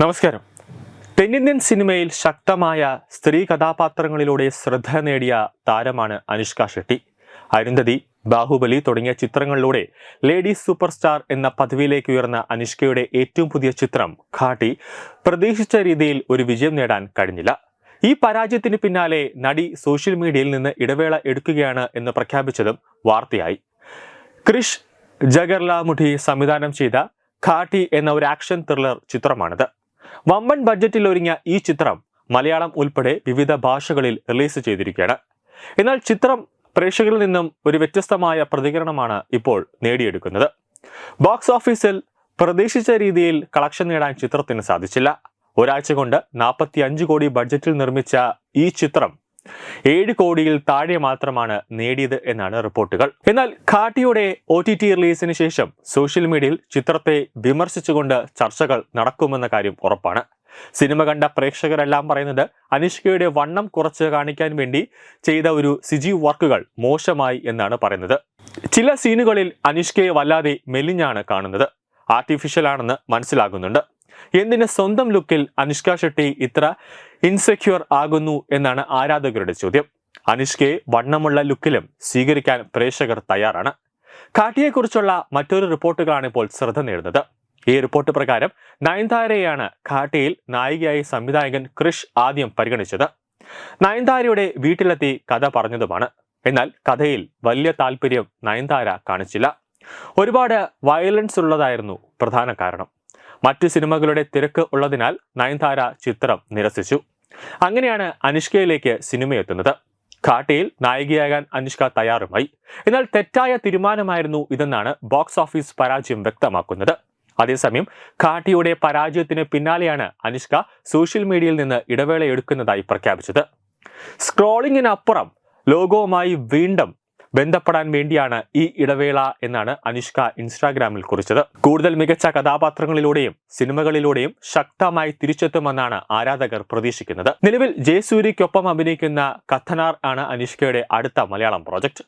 നമസ്കാരം. തെന്നിന്ത്യൻ സിനിമയിൽ ശക്തമായ സ്ത്രീ കഥാപാത്രങ്ങളിലൂടെ ശ്രദ്ധ നേടിയ താരമാണ് അനുഷ്ക ഷെട്ടി. അരുന്ധതി ബാഹുബലി തുടങ്ങിയ ചിത്രങ്ങളിലൂടെ ലേഡീസ് സൂപ്പർ സ്റ്റാർ എന്ന പദവിയിലേക്ക് ഉയർന്ന അനുഷ്കയുടെ ഏറ്റവും പുതിയ ചിത്രം ഘാട്ടി പ്രതീക്ഷിച്ച രീതിയിൽ ഒരു വിജയം നേടാൻ കഴിഞ്ഞില്ല. ഈ പരാജയത്തിന് പിന്നാലെ നടി സോഷ്യൽ മീഡിയയിൽ നിന്ന് ഇടവേള എടുക്കുകയാണ് എന്ന് പ്രഖ്യാപിച്ചതും വാർത്തയായി. ക്രിഷ് ജഗർലാമുഠി സംവിധാനം ചെയ്ത ഘാട്ടി എന്ന ഒരു ആക്ഷൻ ത്രില്ലർ ചിത്രമാണിത്. വമ്പൻ ബഡ്ജറ്റിൽ ഒരുങ്ങിയ ഈ ചിത്രം മലയാളം ഉൾപ്പെടെ വിവിധ ഭാഷകളിൽ റിലീസ് ചെയ്തിരിക്കുകയാണ്. എന്നാൽ ചിത്രം പ്രേക്ഷകരിൽ നിന്നും ഒരു വ്യത്യസ്തമായ പ്രതികരണമാണ് ഇപ്പോൾ നേടിയെടുക്കുന്നത്. ബോക്സ് ഓഫീസിൽ പ്രതീക്ഷിച്ച രീതിയിൽ കളക്ഷൻ നേടാൻ ചിത്രത്തിന് സാധിച്ചില്ല. ഒരാഴ്ച കൊണ്ട് നാൽപ്പത്തി അഞ്ച് കോടി ബഡ്ജറ്റിൽ നിർമ്മിച്ച ഈ ചിത്രം ഏഴ് കോടിയിൽ താഴെ മാത്രമാണ് നേടിയത് എന്നാണ് റിപ്പോർട്ടുകൾ. എന്നാൽ കാട്ടിയുടെ ഒ ടി ടി റിലീസിന് ശേഷം സോഷ്യൽ മീഡിയയിൽ ചിത്രത്തെ വിമർശിച്ചുകൊണ്ട് ചർച്ചകൾ നടക്കുമെന്ന കാര്യം ഉറപ്പാണ്. സിനിമ കണ്ട പ്രേക്ഷകരെല്ലാം പറയുന്നത് അനുഷ്കയുടെ വണ്ണം കുറച്ച് കാണിക്കാൻ വേണ്ടി ചെയ്ത ഒരു സിജി വർക്കുകൾ മോശമായി എന്നാണ് പറയുന്നത്. ചില സീനുകളിൽ അനുഷ്കയെ വല്ലാതെ മെലിഞ്ഞാണ് കാണുന്നത്. ആർട്ടിഫിഷ്യൽ ആണെന്ന് മനസ്സിലാകുന്നുണ്ട്. എന്തിന് സ്വന്തം ലുക്കിൽ അനുഷ്ക ഷെട്ടി ഇത്ര ഇൻസെക്യൂർ ആകുന്നു എന്നാണ് ആരാധകരുടെ ചോദ്യം. അനുഷ്കയെ വണ്ണമുള്ള ലുക്കിലും സ്വീകരിക്കാൻ പ്രേക്ഷകർ തയ്യാറാണ്. കാട്ടിയെക്കുറിച്ചുള്ള മറ്റൊരു റിപ്പോർട്ടുകളാണ് ഇപ്പോൾ ശ്രദ്ധ നേടുന്നത്. ഈ റിപ്പോർട്ട് പ്രകാരം നയൻതാരയെയാണ് കാട്ടിയിൽ നായികയായി സംവിധായകൻ ക്രിഷ് ആദ്യം പരിഗണിച്ചത്. നയൻതാരയുടെ വീട്ടിലെത്തി കഥ പറഞ്ഞതുമാണ്. എന്നാൽ കഥയിൽ വലിയ താല്പര്യം നയൻതാര കാണിച്ചില്ല. ഒരുപാട് വയലൻസ് ഉള്ളതായിരുന്നു പ്രധാന കാരണം. മറ്റു സിനിമകളുടെ തിരക്ക് ഉള്ളതിനാൽ നയൻതാര ചിത്രം നിരസിച്ചു. അങ്ങനെയാണ് അനുഷ്കയിലേക്ക് സിനിമയെത്തുന്നത് ഘാട്ടിയിൽ നായികയാകാൻ അനുഷ്ക തയ്യാറുമായി. എന്നാൽ തെറ്റായ തീരുമാനമായിരുന്നു ഇതെന്നാണ് ബോക്സ് ഓഫീസ് പരാജയം വ്യക്തമാക്കുന്നത്. അതേസമയം ഘാട്ടിയുടെ പരാജയത്തിന് പിന്നാലെയാണ് അനുഷ്ക സോഷ്യൽ മീഡിയയിൽ നിന്ന് ഇടവേള എടുക്കുന്നതായി പ്രഖ്യാപിച്ചത്. സ്ക്രോളിങ്ങിനപ്പുറം ലോകവുമായി വീണ്ടും ബന്ധപ്പെടാൻ വേണ്ടിയാണ് ഈ ഇടവേള എന്നാണ് അനുഷ്ക ഇൻസ്റ്റാഗ്രാമിൽ കുറിച്ചത്. കൂടുതൽ മികച്ച കഥാപാത്രങ്ങളിലൂടെയും സിനിമകളിലൂടെയും ശക്തമായി തിരിച്ചെത്തുമെന്നാണ് ആരാധകർ പ്രതീക്ഷിക്കുന്നത്. നിലവിൽ ജയസൂര്യയ്ക്കൊപ്പം അഭിനയിക്കുന്ന കഥനാർ ആണ് അനുഷ്കയുടെ അടുത്ത മലയാളം പ്രോജക്റ്റ്.